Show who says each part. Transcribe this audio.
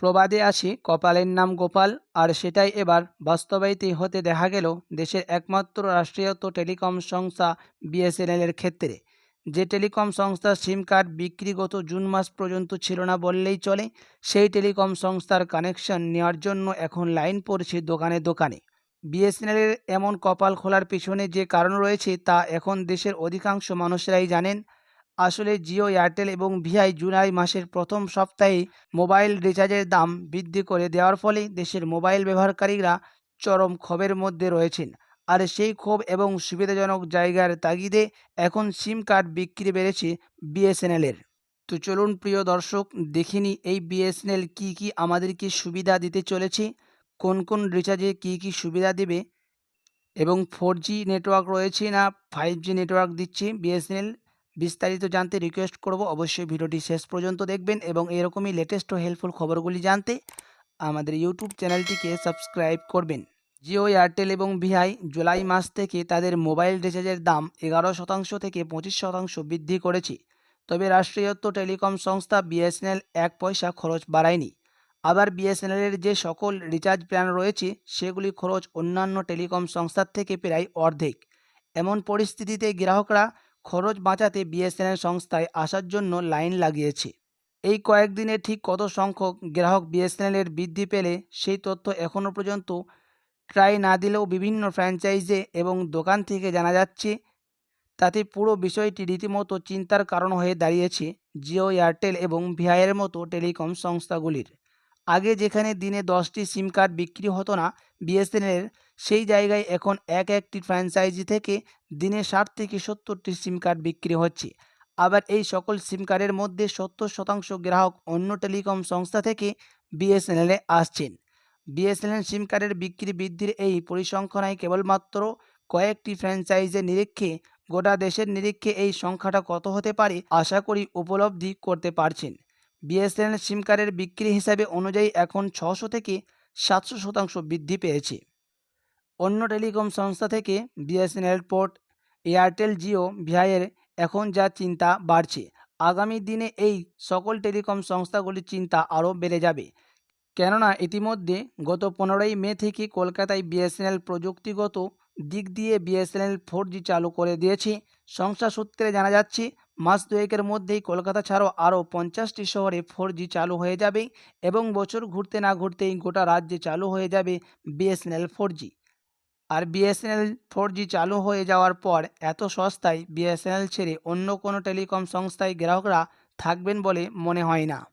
Speaker 1: প্রবাদে আছে, কপালের নাম গোপাল, আর সেটাই এবার। বাস্তবায়িত হতে দেখা গেল দেশের একমাত্র রাষ্ট্রায়ত্ত টেলিকম সংস্থা বিএসএনএলের ক্ষেত্রে। যে টেলিকম সংস্থার সিম কার্ড বিক্রি গত জুন মাস পর্যন্ত ছিল না বললেই চলে, সেই টেলিকম সংস্থার কানেকশন নেওয়ার জন্য এখন লাইন পড়ছে দোকানে দোকানে। বিএসএনএলের এমন কপাল খোলার পিছনে যে কারণ রয়েছে তা এখন দেশের অধিকাংশ মানুষেরাই জানেন। আসলে জিও, এয়ারটেল এবং ভিআই জুলাই মাসের প্রথম সপ্তাহে মোবাইল রিচার্জের দাম বৃদ্ধি করে দেওয়ার ফলে দেশের মোবাইল ব্যবহারকারীরা চরম ক্ষোভের মধ্যে রয়েছেন। আর সেই ক্ষোভ এবং সুবিধাজনক জায়গার তাগিদে এখন সিম কার্ড বিক্রি বেড়েছে বিএসএনএলের। তো চলুন প্রিয় দর্শক দেখিনি এই বিএসএনএল কী কী আমাদেরকে সুবিধা দিতে চলেছে, কোন কোন রিচার্জে কী কী সুবিধা দেবে এবং ফোর জি নেটওয়ার্ক রয়েছে না ফাইভ জি নেটওয়ার্ক দিচ্ছে বিএসএনএল। বিস্তারিত জানতে রিকোয়েস্ট করব, অবশ্যই ভিডিওটি শেষ পর্যন্ত দেখবেন এবং এরকমই লেটেস্ট ও হেল্পফুল খবরগুলি জানতে আমাদের ইউটিউব চ্যানেলটিকে সাবস্ক্রাইব করবেন। জিও এয়ারটেল এবং ভিআই জুলাই মাস থেকে তাদের মোবাইল রিচার্জের দাম এগারো শতাংশ থেকে পঁচিশ শতাংশ বৃদ্ধি করেছে। তবে রাষ্ট্রীয়ত্ব টেলিকম সংস্থা বিএসএনএল এক পয়সা খরচ বাড়ায়নি। আবার বিএসএনএলের যে সকল রিচার্জ প্ল্যান রয়েছে, সেগুলি খরচ অন্যান্য টেলিকম সংস্থার থেকে প্রায় অর্ধেক। এমন পরিস্থিতিতে গ্রাহকরা খরচ বাঁচাতে বিএসএনএল সংস্থায় আসার জন্য লাইন লাগিয়েছে। এই কয়েকদিনে ঠিক কত সংখ্যক গ্রাহক বিএসএনএলের বৃদ্ধি পেলে সেই তথ্য এখনও পর্যন্ত ট্রাই না দিলেও বিভিন্ন ফ্র্যাঞ্চাইজে এবং দোকান থেকে জানা যাচ্ছে, তাতে পুরো বিষয়টি রীতিমতো চিন্তার কারণ হয়ে দাঁড়িয়েছে জিও, এয়ারটেল এবং ভিআইয়ের মতো টেলিকম সংস্থাগুলির। আগে যেখানে দিনে দশটি সিম কার্ড বিক্রি হতো না বিএসএনএলের সেই জায়গায় এখন এক একটি ফ্র্যাঞ্চাইজি থেকে দিনে ষাট থেকে সত্তরটি সিম কার্ড বিক্রি হচ্ছে। আবার এই সকল সিম কার্ডের মধ্যে সত্তর শতাংশ গ্রাহক অন্য টেলিকম সংস্থা থেকে বিএসএনএলে আসছেন। বিএসএনএল সিম কার্ডের বিক্রি বৃদ্ধির এই পরিসংখ্যানায় কেবলমাত্র কয়েকটি ফ্র্যাঞ্চাইজের নিরীক্ষে গোটা দেশের নিরীক্ষে এই সংখ্যাটা কত হতে পারে আশা করি উপলব্ধি করতে পারছেন। বিএসএনএল সিম কার্ডের বিক্রি হিসাবে অনুযায়ী এখন ছশো থেকে সাতশো শতাংশ বৃদ্ধি পেয়েছে। অন্য টেলিকম সংস্থা থেকে বিএসএনএল পোর্ট এয়ারটেল জিও ভিআইয়ের এখন যা চিন্তা বাড়ছে। আগামী দিনে এই সকল টেলিকম সংস্থাগুলির চিন্তা আরও বেড়ে যাবে। কেননা ইতিমধ্যে গত পনেরোই মে থেকে কলকাতায় বিএসএনএল প্রযুক্তিগত দিক দিয়ে বিএসএনএল ফোর চালু করে দিয়েছে। সংস্থা সূত্রে জানা যাচ্ছে মাস দুয়েকের মধ্যেই কলকাতা ছাড়াও আরও পঞ্চাশটি শহরে ফোর চালু হয়ে যাবে এবং বছর ঘুরতে না ঘুরতেই গোটা রাজ্যে চালু হয়ে যাবে বিএসএনএল ফোর আর বিএসএনএল ফোর চালু হয়ে যাওয়ার পর এত সস্তায় বিএসএনএল ছেড়ে অন্য কোনো টেলিকম সংস্থায় গ্রাহকরা থাকবেন বলে মনে হয় না।